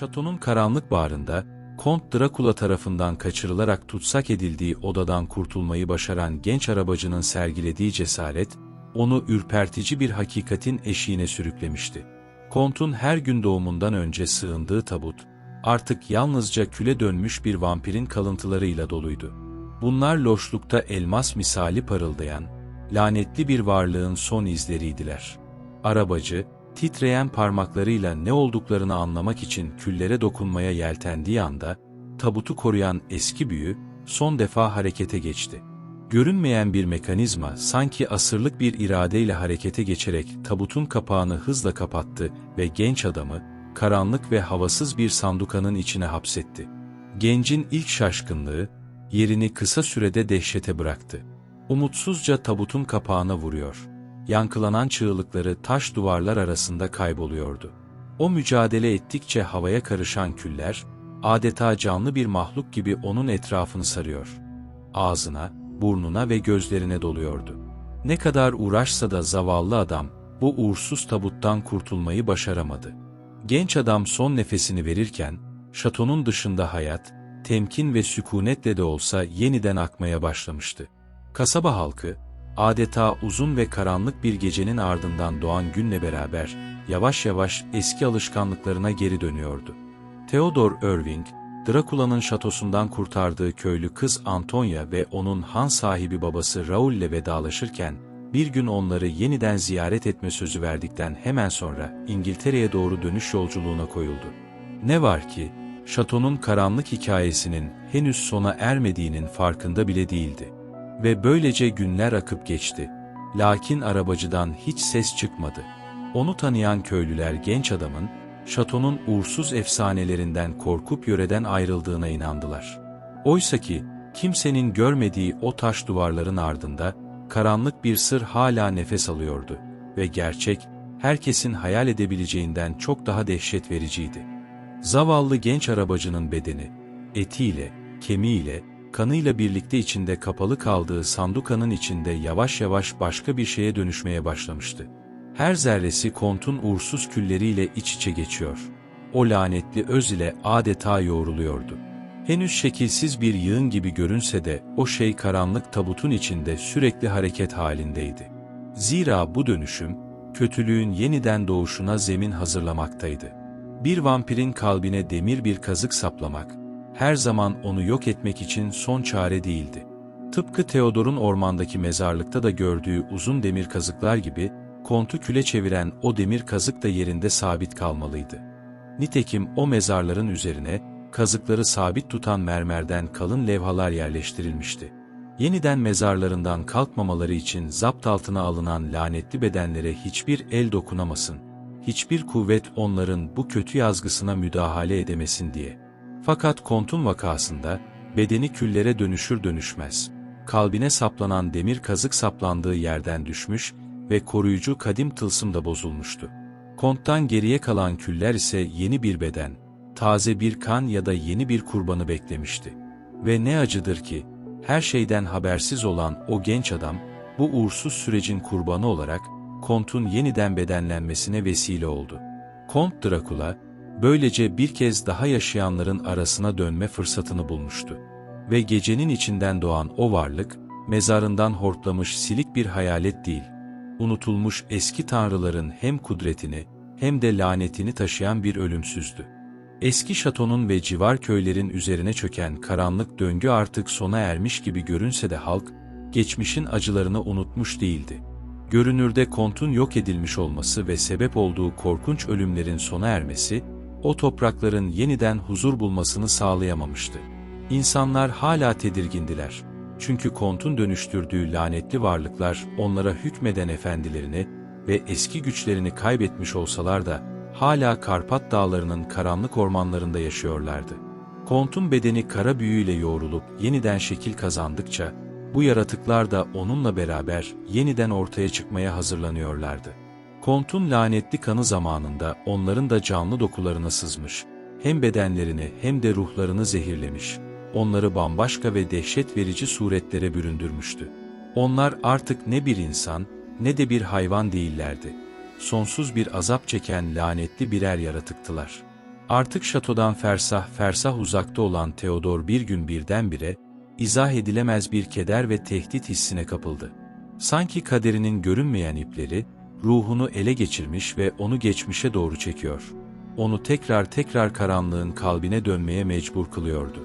Şatonun karanlık bağrında, Kont Drakula tarafından kaçırılarak tutsak edildiği odadan kurtulmayı başaran genç arabacının sergilediği cesaret, onu ürpertici bir hakikatin eşiğine sürüklemişti. Kont'un her gün doğumundan önce sığındığı tabut, artık yalnızca küle dönmüş bir vampirin kalıntılarıyla doluydu. Bunlar loşlukta elmas misali parıldayan, lanetli bir varlığın son izleriydiler. Arabacı, titreyen parmaklarıyla ne olduklarını anlamak için küllere dokunmaya yeltendiği anda, tabutu koruyan eski büyü, son defa harekete geçti. Görünmeyen bir mekanizma sanki asırlık bir iradeyle harekete geçerek tabutun kapağını hızla kapattı ve genç adamı, karanlık ve havasız bir sandukanın içine hapsetti. Gencin ilk şaşkınlığı, yerini kısa sürede dehşete bıraktı. Umutsuzca tabutun kapağına vuruyor. Yankılanan çığlıkları taş duvarlar arasında kayboluyordu. O mücadele ettikçe havaya karışan küller, adeta canlı bir mahluk gibi onun etrafını sarıyor. Ağzına, burnuna ve gözlerine doluyordu. Ne kadar uğraşsa da zavallı adam, bu uğursuz tabuttan kurtulmayı başaramadı. Genç adam son nefesini verirken, şatonun dışında hayat, temkin ve sükunetle de olsa yeniden akmaya başlamıştı. Kasaba halkı, adeta uzun ve karanlık bir gecenin ardından doğan günle beraber, yavaş yavaş eski alışkanlıklarına geri dönüyordu. Theodor Irving, Drakula'nın şatosundan kurtardığı köylü kız Antonia ve onun han sahibi babası Raul ile vedalaşırken, bir gün onları yeniden ziyaret etme sözü verdikten hemen sonra İngiltere'ye doğru dönüş yolculuğuna koyuldu. Ne var ki, şatonun karanlık hikayesinin henüz sona ermediğinin farkında bile değildi. Ve böylece günler akıp geçti. Lakin arabacıdan hiç ses çıkmadı. Onu tanıyan köylüler genç adamın, şatonun uğursuz efsanelerinden korkup yöreden ayrıldığına inandılar. Oysaki, kimsenin görmediği o taş duvarların ardında, karanlık bir sır hala nefes alıyordu ve gerçek, herkesin hayal edebileceğinden çok daha dehşet vericiydi. Zavallı genç arabacının bedeni, etiyle, kemiğiyle, kanıyla birlikte içinde kapalı kaldığı sandukanın içinde yavaş yavaş başka bir şeye dönüşmeye başlamıştı. Her zerresi kontun uğursuz külleriyle iç içe geçiyor. O lanetli öz ile adeta yoğruluyordu. Henüz şekilsiz bir yığın gibi görünse de o şey karanlık tabutun içinde sürekli hareket halindeydi. Zira bu dönüşüm, kötülüğün yeniden doğuşuna zemin hazırlamaktaydı. Bir vampirin kalbine demir bir kazık saplamak, her zaman onu yok etmek için son çare değildi. Tıpkı Theodor'un ormandaki mezarlıkta da gördüğü uzun demir kazıklar gibi, kontu küle çeviren o demir kazık da yerinde sabit kalmalıydı. Nitekim o mezarların üzerine, kazıkları sabit tutan mermerden kalın levhalar yerleştirilmişti. Yeniden mezarlarından kalkmamaları için zapt altına alınan lanetli bedenlere hiçbir el dokunamasın, hiçbir kuvvet onların bu kötü yazgısına müdahale edemesin diye. Fakat kontun vakasında, bedeni küllere dönüşür dönüşmez, kalbine saplanan demir kazık saplandığı yerden düşmüş ve koruyucu kadim tılsım da bozulmuştu. Konttan geriye kalan küller ise yeni bir beden, taze bir kan ya da yeni bir kurbanı beklemişti. Ve ne acıdır ki, her şeyden habersiz olan o genç adam, bu uğursuz sürecin kurbanı olarak, Kont'un yeniden bedenlenmesine vesile oldu. Kont Drakula, böylece bir kez daha yaşayanların arasına dönme fırsatını bulmuştu. Ve gecenin içinden doğan o varlık, mezarından hortlamış silik bir hayalet değil, unutulmuş eski tanrıların hem kudretini, hem de lanetini taşıyan bir ölümsüzdü. Eski şatonun ve civar köylerin üzerine çöken karanlık döngü artık sona ermiş gibi görünse de halk, geçmişin acılarını unutmuş değildi. Görünürde kontun yok edilmiş olması ve sebep olduğu korkunç ölümlerin sona ermesi, o toprakların yeniden huzur bulmasını sağlayamamıştı. İnsanlar hala tedirgindiler. Çünkü kontun dönüştürdüğü lanetli varlıklar onlara hükmeden efendilerini ve eski güçlerini kaybetmiş olsalar da hala Karpat dağlarının karanlık ormanlarında yaşıyorlardı. Kontun bedeni kara büyüyle yoğrulup yeniden şekil kazandıkça, bu yaratıklar da onunla beraber yeniden ortaya çıkmaya hazırlanıyorlardı. Kontun lanetli kanı zamanında onların da canlı dokularına sızmış, hem bedenlerini hem de ruhlarını zehirlemiş, onları bambaşka ve dehşet verici suretlere büründürmüştü. Onlar artık ne bir insan, ne de bir hayvan değillerdi. Sonsuz bir azap çeken lanetli birer yaratıktılar. Artık şatodan fersah fersah uzakta olan Theodor bir gün birdenbire, izah edilemez bir keder ve tehdit hissine kapıldı. Sanki kaderinin görünmeyen ipleri, ruhunu ele geçirmiş ve onu geçmişe doğru çekiyor. Onu tekrar tekrar karanlığın kalbine dönmeye mecbur kılıyordu.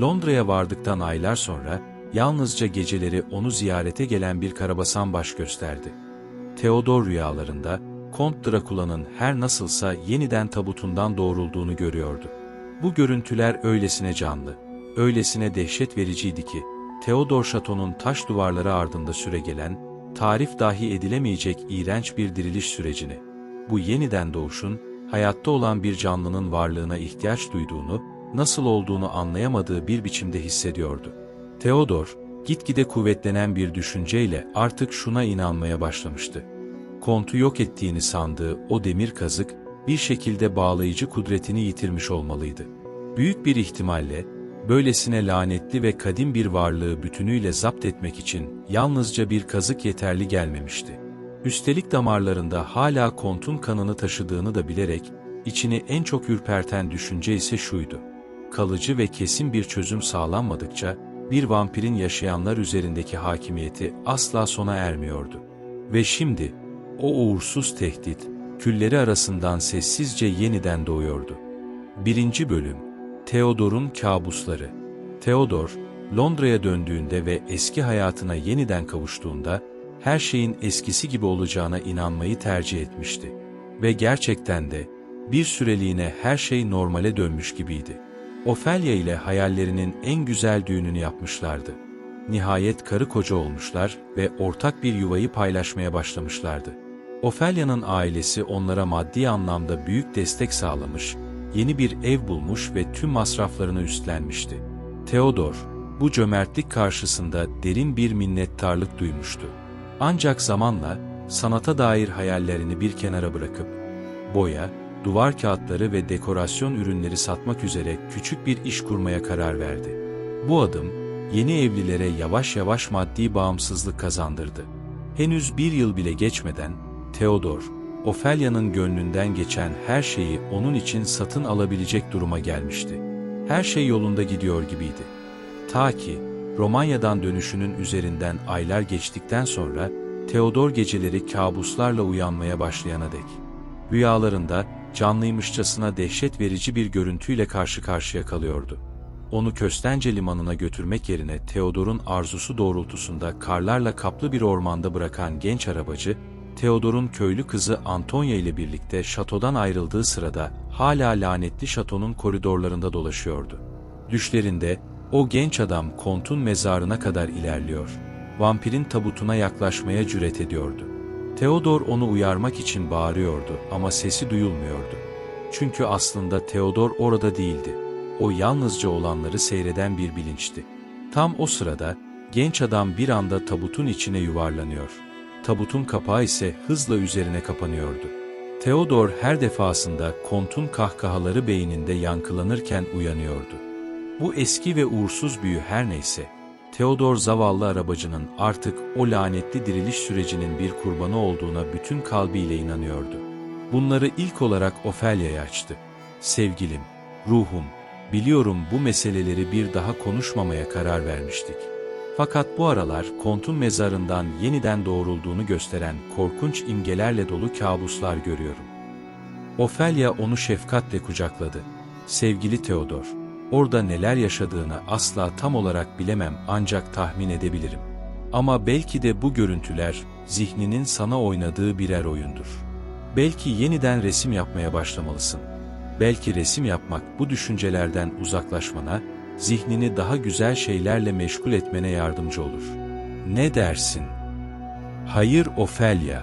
Londra'ya vardıktan aylar sonra, yalnızca geceleri onu ziyarete gelen bir karabasan baş gösterdi. Theodor rüyalarında, Kont Drakula'nın her nasılsa yeniden tabutundan doğrulduğunu görüyordu. Bu görüntüler öylesine canlı, öylesine dehşet vericiydi ki, Theodor Şato'nun taş duvarları ardında süregelen, tarif dahi edilemeyecek iğrenç bir diriliş sürecini, bu yeniden doğuşun, hayatta olan bir canlının varlığına ihtiyaç duyduğunu, nasıl olduğunu anlayamadığı bir biçimde hissediyordu. Theodor, gitgide kuvvetlenen bir düşünceyle artık şuna inanmaya başlamıştı. Kontu yok ettiğini sandığı o demir kazık, bir şekilde bağlayıcı kudretini yitirmiş olmalıydı. Büyük bir ihtimalle, böylesine lanetli ve kadim bir varlığı bütünüyle zapt etmek için yalnızca bir kazık yeterli gelmemişti. Üstelik damarlarında hala kontun kanını taşıdığını da bilerek, içini en çok ürperten düşünce ise şuydu. Kalıcı ve kesin bir çözüm sağlanmadıkça, bir vampirin yaşayanlar üzerindeki hakimiyeti asla sona ermiyordu. Ve şimdi, o uğursuz tehdit, külleri arasından sessizce yeniden doğuyordu. Birinci Bölüm Theodor'un Kabusları Theodor, Londra'ya döndüğünde ve eski hayatına yeniden kavuştuğunda, her şeyin eskisi gibi olacağına inanmayı tercih etmişti. Ve gerçekten de, bir süreliğine her şey normale dönmüş gibiydi. Ofelia ile hayallerinin en güzel düğününü yapmışlardı. Nihayet karı koca olmuşlar ve ortak bir yuvayı paylaşmaya başlamışlardı. Ofelia'nın ailesi onlara maddi anlamda büyük destek sağlamış, yeni bir ev bulmuş ve tüm masraflarını üstlenmişti. Theodor, bu cömertlik karşısında derin bir minnettarlık duymuştu. Ancak zamanla, sanata dair hayallerini bir kenara bırakıp, boya, duvar kağıtları ve dekorasyon ürünleri satmak üzere küçük bir iş kurmaya karar verdi. Bu adım, yeni evlilere yavaş yavaş maddi bağımsızlık kazandırdı. Henüz bir yıl bile geçmeden, Theodor, Ophelia'nın gönlünden geçen her şeyi onun için satın alabilecek duruma gelmişti. Her şey yolunda gidiyor gibiydi. Ta ki, Romanya'dan dönüşünün üzerinden aylar geçtikten sonra, Theodor geceleri kabuslarla uyanmaya başlayana dek. Rüyalarında, canlıymışçasına dehşet verici bir görüntüyle karşı karşıya kalıyordu. Onu Köstence limanına götürmek yerine Theodor'un arzusu doğrultusunda karlarla kaplı bir ormanda bırakan genç arabacı, Theodor'un köylü kızı Antonia ile birlikte şatodan ayrıldığı sırada hala lanetli şatonun koridorlarında dolaşıyordu. Düşlerinde o genç adam kontun mezarına kadar ilerliyor. Vampirin tabutuna yaklaşmaya cüret ediyordu. Theodor onu uyarmak için bağırıyordu ama sesi duyulmuyordu. Çünkü aslında Theodor orada değildi. O yalnızca olanları seyreden bir bilinçti. Tam o sırada genç adam bir anda tabutun içine yuvarlanıyor. Tabutun kapağı ise hızla üzerine kapanıyordu. Theodor her defasında kontun kahkahaları beyninde yankılanırken uyanıyordu. Bu eski ve uğursuz büyü her neyse, Theodor zavallı arabacının artık o lanetli diriliş sürecinin bir kurbanı olduğuna bütün kalbiyle inanıyordu. Bunları ilk olarak Ophelia'ya açtı. Sevgilim, ruhum, biliyorum bu meseleleri bir daha konuşmamaya karar vermiştik. Fakat bu aralar kontun mezarından yeniden doğrulduğunu gösteren korkunç imgelerle dolu kabuslar görüyorum. Ophelia onu şefkatle kucakladı. Sevgili Theodor, orada neler yaşadığını asla tam olarak bilemem ancak tahmin edebilirim. Ama belki de bu görüntüler, zihninin sana oynadığı birer oyundur. Belki yeniden resim yapmaya başlamalısın. Belki resim yapmak bu düşüncelerden uzaklaşmana, zihnini daha güzel şeylerle meşgul etmene yardımcı olur. Ne dersin? Hayır Ofelia,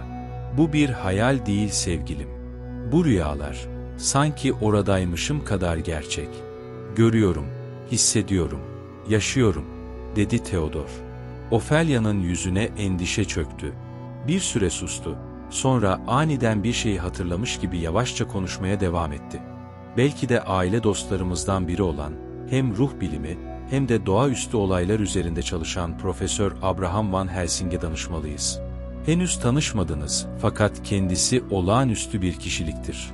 bu bir hayal değil sevgilim. Bu rüyalar, sanki oradaymışım kadar gerçek. Görüyorum, hissediyorum, yaşıyorum, dedi Theodor. Ophelia'nın yüzüne endişe çöktü. Bir süre sustu, sonra aniden bir şeyi hatırlamış gibi yavaşça konuşmaya devam etti. Belki de aile dostlarımızdan biri olan, hem ruh bilimi hem de doğaüstü olaylar üzerinde çalışan Profesör Abraham Van Helsing'e danışmalıyız. Henüz tanışmadınız fakat kendisi olağanüstü bir kişiliktir.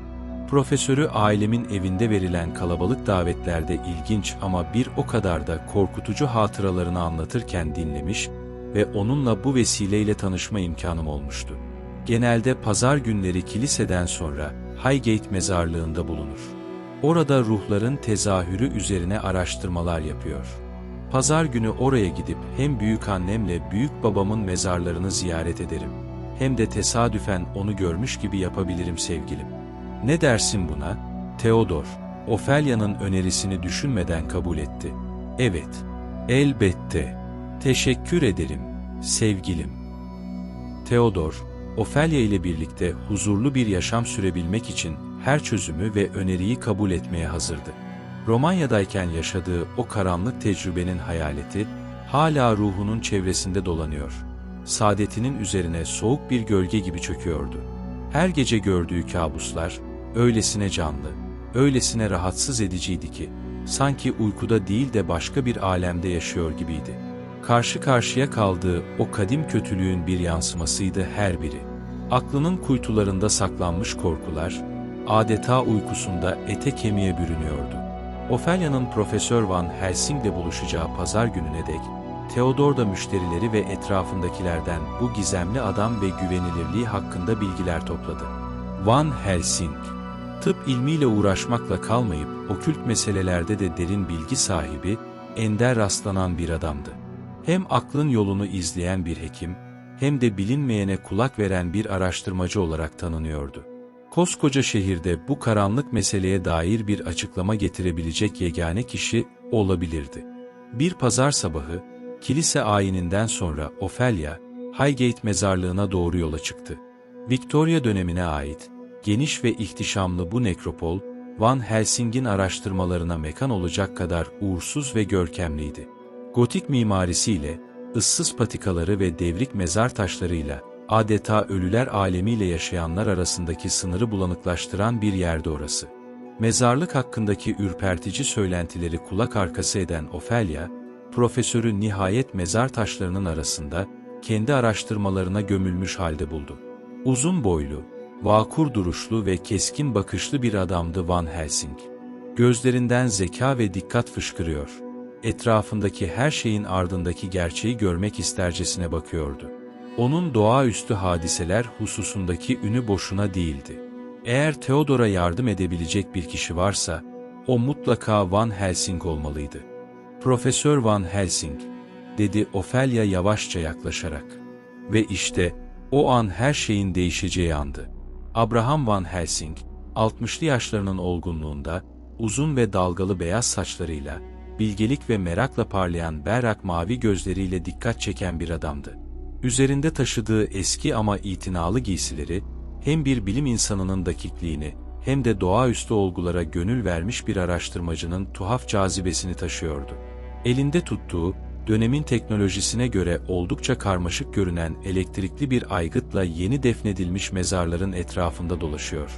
Profesörü ailemin evinde verilen kalabalık davetlerde ilginç ama bir o kadar da korkutucu hatıralarını anlatırken dinlemiş ve onunla bu vesileyle tanışma imkanım olmuştu. Genelde pazar günleri kiliseden sonra Highgate mezarlığında bulunur. Orada ruhların tezahürü üzerine araştırmalar yapıyor. Pazar günü oraya gidip hem büyük annemle büyük babamın mezarlarını ziyaret ederim. Hem de tesadüfen onu görmüş gibi yapabilirim sevgilim. Ne dersin buna? Theodor, Ophelia'nın önerisini düşünmeden kabul etti. Evet, elbette. Teşekkür ederim, sevgilim. Theodor, Ophelia ile birlikte huzurlu bir yaşam sürebilmek için her çözümü ve öneriyi kabul etmeye hazırdı. Romanya'dayken yaşadığı o karanlık tecrübenin hayaleti, hala ruhunun çevresinde dolanıyor. Saadetinin üzerine soğuk bir gölge gibi çöküyordu. Her gece gördüğü kabuslar, öylesine canlı, öylesine rahatsız ediciydi ki, sanki uykuda değil de başka bir alemde yaşıyor gibiydi. Karşı karşıya kaldığı o kadim kötülüğün bir yansımasıydı her biri. Aklının kuytularında saklanmış korkular, adeta uykusunda ete kemiğe bürünüyordu. Ophelia'nın Profesör Van Helsing'le buluşacağı pazar gününe dek, Theodor da müşterileri ve etrafındakilerden bu gizemli adam ve güvenilirliği hakkında bilgiler topladı. Van Helsing, tıp ilmiyle uğraşmakla kalmayıp okült meselelerde de derin bilgi sahibi, ender rastlanan bir adamdı. Hem aklın yolunu izleyen bir hekim, hem de bilinmeyene kulak veren bir araştırmacı olarak tanınıyordu. Koskoca şehirde bu karanlık meseleye dair bir açıklama getirebilecek yegane kişi olabilirdi. Bir pazar sabahı, kilise ayininden sonra Ophelia, Highgate mezarlığına doğru yola çıktı. Victoria dönemine ait, geniş ve ihtişamlı bu nekropol, Van Helsing'in araştırmalarına mekan olacak kadar uğursuz ve görkemliydi. Gotik mimarisiyle, ıssız patikaları ve devrik mezar taşlarıyla, adeta ölüler alemiyle yaşayanlar arasındaki sınırı bulanıklaştıran bir yerde orası. Mezarlık hakkındaki ürpertici söylentileri kulak arkası eden Ophelia, profesörü nihayet mezar taşlarının arasında kendi araştırmalarına gömülmüş halde buldu. Uzun boylu, vakur duruşlu ve keskin bakışlı bir adamdı Van Helsing. Gözlerinden zeka ve dikkat fışkırıyor. Etrafındaki her şeyin ardındaki gerçeği görmek istercesine bakıyordu. Onun doğaüstü hadiseler hususundaki ünü boşuna değildi. Eğer Theodor'a yardım edebilecek bir kişi varsa, o mutlaka Van Helsing olmalıydı. Profesör Van Helsing, dedi Ophelia yavaşça yaklaşarak. Ve işte, o an her şeyin değişeceği andı. Abraham Van Helsing, 60'lı yaşlarının olgunluğunda, uzun ve dalgalı beyaz saçlarıyla, bilgelik ve merakla parlayan berrak mavi gözleriyle dikkat çeken bir adamdı. Üzerinde taşıdığı eski ama itinalı giysileri, hem bir bilim insanının dakikliğini, hem de doğaüstü olgulara gönül vermiş bir araştırmacının tuhaf cazibesini taşıyordu. Elinde tuttuğu, dönemin teknolojisine göre oldukça karmaşık görünen elektrikli bir aygıtla yeni defnedilmiş mezarların etrafında dolaşıyor.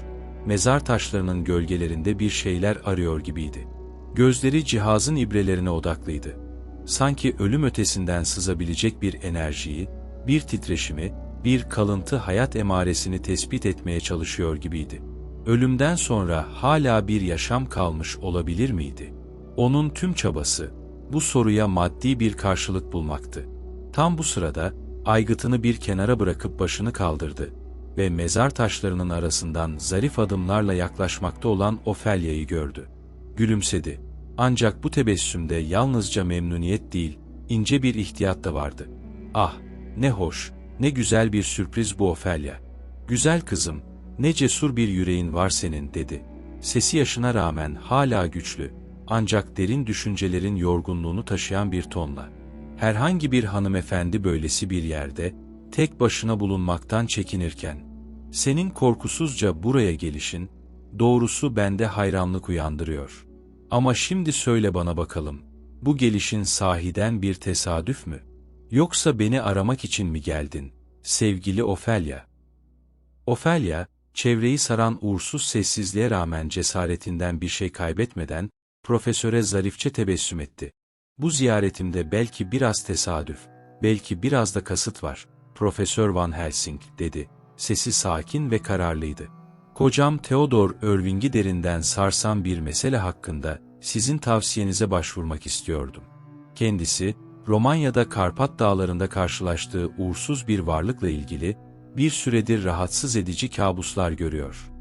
Mezar taşlarının gölgelerinde bir şeyler arıyor gibiydi. Gözleri cihazın ibrelerine odaklıydı. Sanki ölüm ötesinden sızabilecek bir enerjiyi, bir titreşimi, bir kalıntı hayat emaresini tespit etmeye çalışıyor gibiydi. Ölümden sonra hala bir yaşam kalmış olabilir miydi? Onun tüm çabası, bu soruya maddi bir karşılık bulmaktı. Tam bu sırada, aygıtını bir kenara bırakıp başını kaldırdı ve mezar taşlarının arasından zarif adımlarla yaklaşmakta olan Ophelia'yı gördü. Gülümsedi. Ancak bu tebessümde yalnızca memnuniyet değil, ince bir ihtiyat da vardı. Ah, ne hoş, ne güzel bir sürpriz bu Ophelia. Güzel kızım, ne cesur bir yüreğin var senin dedi. Sesi yaşına rağmen hala güçlü, ancak derin düşüncelerin yorgunluğunu taşıyan bir tonla. Herhangi bir hanımefendi böylesi bir yerde, tek başına bulunmaktan çekinirken, senin korkusuzca buraya gelişin, doğrusu bende hayranlık uyandırıyor. Ama şimdi söyle bana bakalım, bu gelişin sahiden bir tesadüf mü? Yoksa beni aramak için mi geldin, sevgili Ophelia? Ophelia, çevreyi saran uğursuz sessizliğe rağmen cesaretinden bir şey kaybetmeden, profesöre zarifçe tebessüm etti. Bu ziyaretimde belki biraz tesadüf, belki biraz da kasıt var, Profesör Van Helsing, dedi. Sesi sakin ve kararlıydı. Kocam Theodor Irving'i derinden sarsan bir mesele hakkında sizin tavsiyenize başvurmak istiyordum. Kendisi, Romanya'da Karpat dağlarında karşılaştığı uğursuz bir varlıkla ilgili bir süredir rahatsız edici kabuslar görüyor.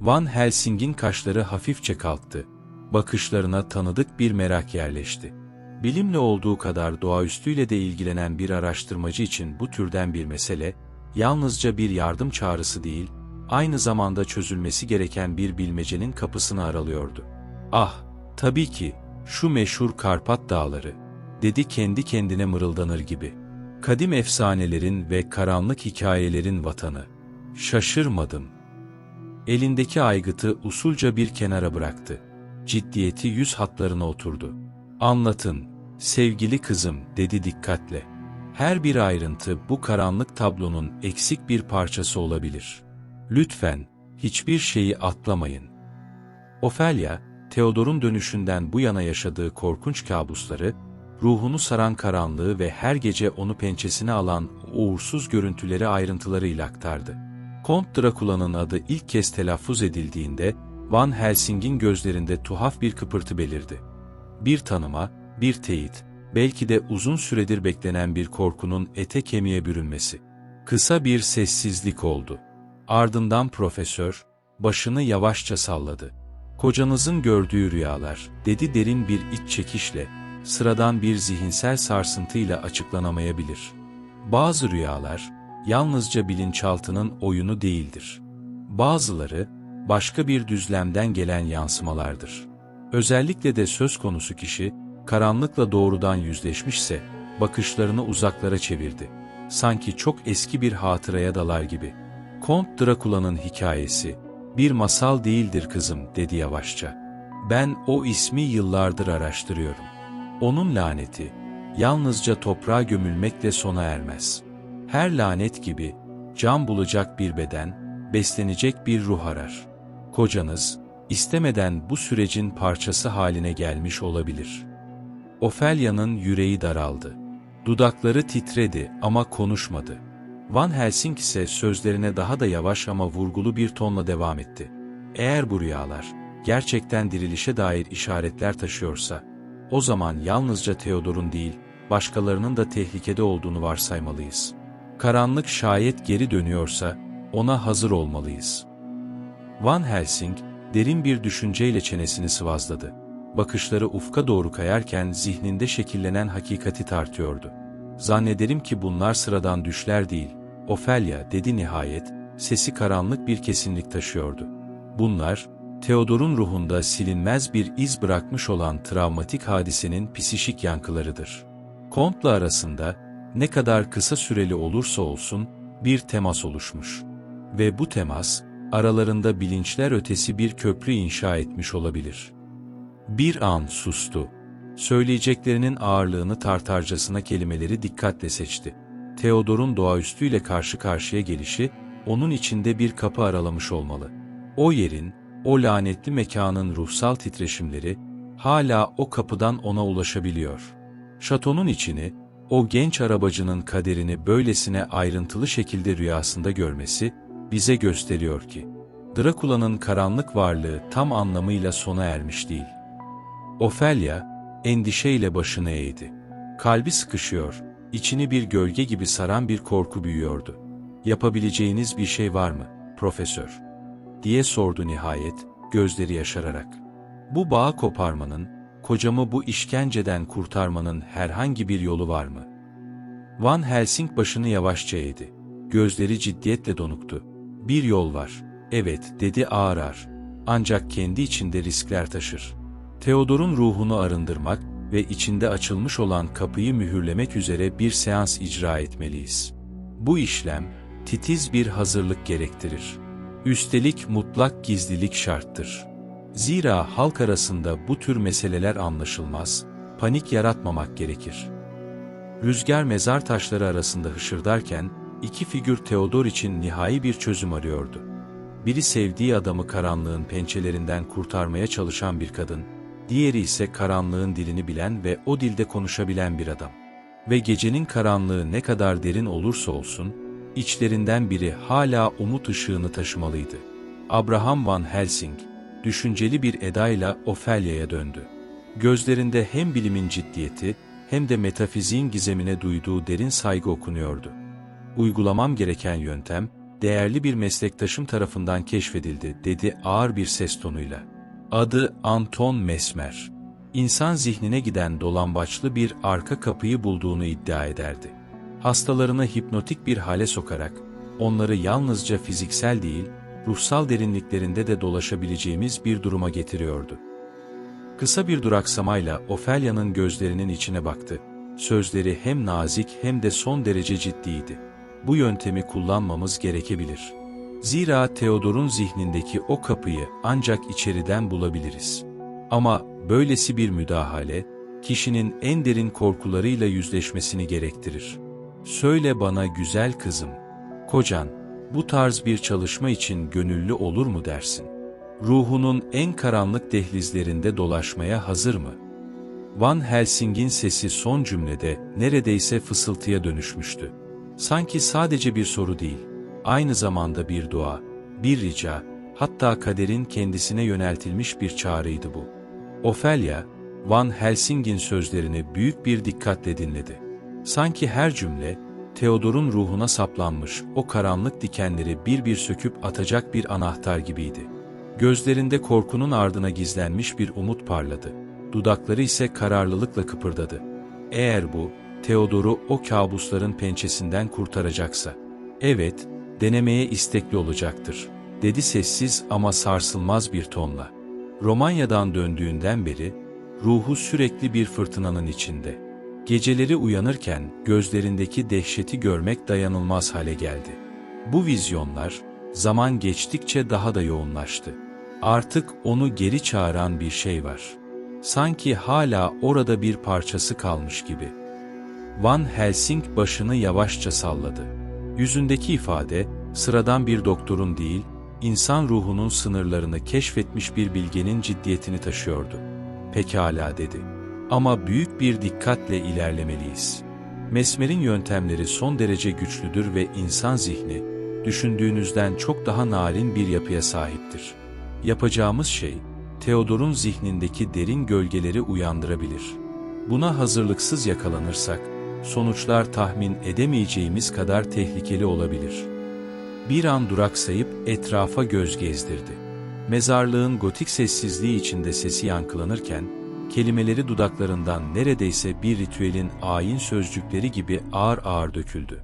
Van Helsing'in kaşları hafifçe kalktı. Bakışlarına tanıdık bir merak yerleşti. Bilimle olduğu kadar doğaüstüyle de ilgilenen bir araştırmacı için bu türden bir mesele, yalnızca bir yardım çağrısı değil, aynı zamanda çözülmesi gereken bir bilmecenin kapısını aralıyordu. Ah, tabii ki, şu meşhur Karpat Dağları, dedi kendi kendine mırıldanır gibi. Kadim efsanelerin ve karanlık hikayelerin vatanı. Şaşırmadım. Elindeki aygıtı usulca bir kenara bıraktı. Ciddiyeti yüz hatlarına oturdu. Anlatın, sevgili kızım, dedi dikkatle. Her bir ayrıntı bu karanlık tablonun eksik bir parçası olabilir. Lütfen, hiçbir şeyi atlamayın. Ophelia, Theodor'un dönüşünden bu yana yaşadığı korkunç kabusları, ruhunu saran karanlığı ve her gece onu pençesine alan uğursuz görüntüleri ayrıntılarıyla aktardı. Kont Drakula'nın adı ilk kez telaffuz edildiğinde, Van Helsing'in gözlerinde tuhaf bir kıpırtı belirdi. Bir tanıma, bir teyit, belki de uzun süredir beklenen bir korkunun ete kemiğe bürünmesi. Kısa bir sessizlik oldu. Ardından profesör, başını yavaşça salladı. Kocanızın gördüğü rüyalar, dedi derin bir iç çekişle, sıradan bir zihinsel sarsıntıyla açıklanamayabilir. Bazı rüyalar, yalnızca bilinçaltının oyunu değildir. Bazıları, başka bir düzlemden gelen yansımalardır. Özellikle de söz konusu kişi, karanlıkla doğrudan yüzleşmişse, bakışlarını uzaklara çevirdi. Sanki çok eski bir hatıraya dalar gibi. Kont Drakula'nın hikayesi, bir masal değildir kızım, dedi yavaşça. Ben o ismi yıllardır araştırıyorum. Onun laneti, yalnızca toprağa gömülmekle sona ermez. Her lanet gibi, can bulacak bir beden, beslenecek bir ruh arar. Kocanız, istemeden bu sürecin parçası haline gelmiş olabilir. Ophelia'nın yüreği daraldı. Dudakları titredi ama konuşmadı. Van Helsing ise sözlerine daha da yavaş ama vurgulu bir tonla devam etti. Eğer bu rüyalar, gerçekten dirilişe dair işaretler taşıyorsa, o zaman yalnızca Theodor'un değil, başkalarının da tehlikede olduğunu varsaymalıyız. Karanlık şayet geri dönüyorsa, ona hazır olmalıyız. Van Helsing, derin bir düşünceyle çenesini sıvazladı. Bakışları ufka doğru kayarken zihninde şekillenen hakikati tartıyordu. Zannederim ki bunlar sıradan düşler değil. Ophelia dedi nihayet, sesi karanlık bir kesinlik taşıyordu. Bunlar, Theodor'un ruhunda silinmez bir iz bırakmış olan travmatik hadisenin psişik yankılarıdır. Kont'la arasında, ne kadar kısa süreli olursa olsun, bir temas oluşmuş. Ve bu temas, aralarında bilinçler ötesi bir köprü inşa etmiş olabilir. Bir an sustu. Söyleyeceklerinin ağırlığını tartarcasına kelimeleri dikkatle seçti. Theodor'un doğaüstüyle karşı karşıya gelişi, onun içinde bir kapı aralamış olmalı. O yerin, o lanetli mekanın ruhsal titreşimleri, hala o kapıdan ona ulaşabiliyor. Şatonun içini, o genç arabacının kaderini böylesine ayrıntılı şekilde rüyasında görmesi, bize gösteriyor ki, Drakula'nın karanlık varlığı tam anlamıyla sona ermiş değil. Ophelia, endişeyle başını eğdi. Kalbi sıkışıyor, içini bir gölge gibi saran bir korku büyüyordu. Yapabileceğiniz bir şey var mı, profesör? Diye sordu nihayet, gözleri yaşararak. Bu bağı koparmanın, kocamı bu işkenceden kurtarmanın herhangi bir yolu var mı? Van Helsing başını yavaşça eğdi. Gözleri ciddiyetle donuktu. Bir yol var. Evet, dedi ağır ağır. Ancak kendi içinde riskler taşır. Theodor'un ruhunu arındırmak ve içinde açılmış olan kapıyı mühürlemek üzere bir seans icra etmeliyiz. Bu işlem, titiz bir hazırlık gerektirir. Üstelik mutlak gizlilik şarttır. Zira halk arasında bu tür meseleler anlaşılmaz, panik yaratmamak gerekir. Rüzgar mezar taşları arasında hışırdarken, iki figür Theodor için nihai bir çözüm arıyordu. Biri sevdiği adamı karanlığın pençelerinden kurtarmaya çalışan bir kadın, diğeri ise karanlığın dilini bilen ve o dilde konuşabilen bir adam. Ve gecenin karanlığı ne kadar derin olursa olsun, içlerinden biri hala umut ışığını taşımalıydı. Abraham Van Helsing, düşünceli bir edayla Ophelia'ya döndü. Gözlerinde hem bilimin ciddiyeti hem de metafiziğin gizemine duyduğu derin saygı okunuyordu. Uygulamam gereken yöntem, değerli bir meslektaşım tarafından keşfedildi, dedi ağır bir ses tonuyla. Adı Anton Mesmer. İnsan zihnine giden dolambaçlı bir arka kapıyı bulduğunu iddia ederdi. Hastalarını hipnotik bir hale sokarak, onları yalnızca fiziksel değil, ruhsal derinliklerinde de dolaşabileceğimiz bir duruma getiriyordu. Kısa bir duraksamayla Ophelia'nın gözlerinin içine baktı. Sözleri hem nazik hem de son derece ciddiydi. Bu yöntemi kullanmamız gerekebilir. Zira Theodor'un zihnindeki o kapıyı ancak içeriden bulabiliriz. Ama böylesi bir müdahale, kişinin en derin korkularıyla yüzleşmesini gerektirir. Söyle bana güzel kızım, kocan, bu tarz bir çalışma için gönüllü olur mu dersin? Ruhunun en karanlık dehlizlerinde dolaşmaya hazır mı? Van Helsing'in sesi son cümlede neredeyse fısıltıya dönüşmüştü. Sanki sadece bir soru değil, aynı zamanda bir dua, bir rica, hatta kaderin kendisine yöneltilmiş bir çağrıydı bu. Ophelia, Van Helsing'in sözlerini büyük bir dikkatle dinledi. Sanki her cümle, Theodor'un ruhuna saplanmış o karanlık dikenleri bir bir söküp atacak bir anahtar gibiydi. Gözlerinde korkunun ardına gizlenmiş bir umut parladı. Dudakları ise kararlılıkla kıpırdadı. Eğer bu, Theodor'u o kabusların pençesinden kurtaracaksa, evet, denemeye istekli olacaktır, dedi sessiz ama sarsılmaz bir tonla. Romanya'dan döndüğünden beri, ruhu sürekli bir fırtınanın içinde. Geceleri uyanırken gözlerindeki dehşeti görmek dayanılmaz hale geldi. Bu vizyonlar, zaman geçtikçe daha da yoğunlaştı. Artık onu geri çağıran bir şey var. Sanki hala orada bir parçası kalmış gibi. Van Helsing başını yavaşça salladı. Yüzündeki ifade, sıradan bir doktorun değil, insan ruhunun sınırlarını keşfetmiş bir bilgenin ciddiyetini taşıyordu. Pekala dedi. Ama büyük bir dikkatle ilerlemeliyiz. Mesmer'in yöntemleri son derece güçlüdür ve insan zihni, düşündüğünüzden çok daha narin bir yapıya sahiptir. Yapacağımız şey, Theodor'un zihnindeki derin gölgeleri uyandırabilir. Buna hazırlıksız yakalanırsak, sonuçlar tahmin edemeyeceğimiz kadar tehlikeli olabilir. Bir an duraksayıp etrafa göz gezdirdi. Mezarlığın gotik sessizliği içinde sesi yankılanırken, kelimeleri dudaklarından neredeyse bir ritüelin ayin sözcükleri gibi ağır ağır döküldü.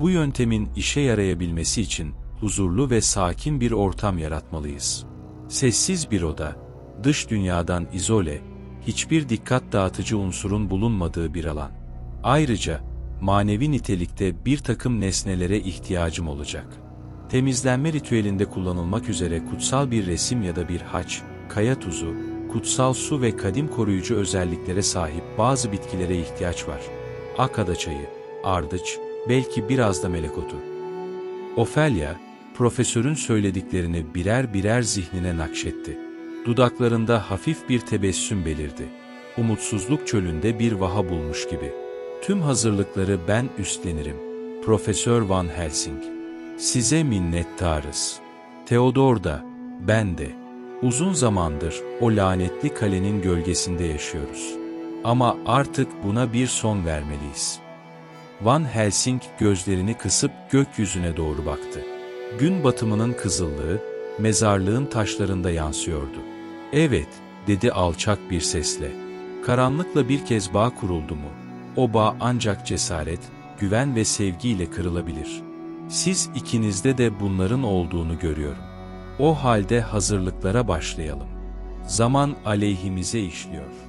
Bu yöntemin işe yarayabilmesi için huzurlu ve sakin bir ortam yaratmalıyız. Sessiz bir oda, dış dünyadan izole, hiçbir dikkat dağıtıcı unsurun bulunmadığı bir alan. Ayrıca, manevi nitelikte bir takım nesnelere ihtiyacım olacak. Temizlenme ritüelinde kullanılmak üzere kutsal bir resim ya da bir haç, kaya tuzu, kutsal su ve kadim koruyucu özelliklere sahip bazı bitkilere ihtiyaç var. Akada çayı, ardıç, belki biraz da melek otu. Ophelia, profesörün söylediklerini birer birer zihnine nakşetti. Dudaklarında hafif bir tebessüm belirdi. Umutsuzluk çölünde bir vaha bulmuş gibi. Tüm hazırlıkları ben üstlenirim. Profesör Van Helsing. Size minnettarız. Theodor da, ben de. Uzun zamandır o lanetli kalenin gölgesinde yaşıyoruz. Ama artık buna bir son vermeliyiz. Van Helsing gözlerini kısıp gökyüzüne doğru baktı. Gün batımının kızıllığı, mezarlığın taşlarında yansıyordu. Evet, dedi alçak bir sesle. Karanlıkla bir kez bağ kuruldu mu? O bağ ancak cesaret, güven ve sevgiyle kırılabilir. Siz ikinizde de bunların olduğunu görüyorum. O halde hazırlıklara başlayalım. Zaman aleyhimize işliyor.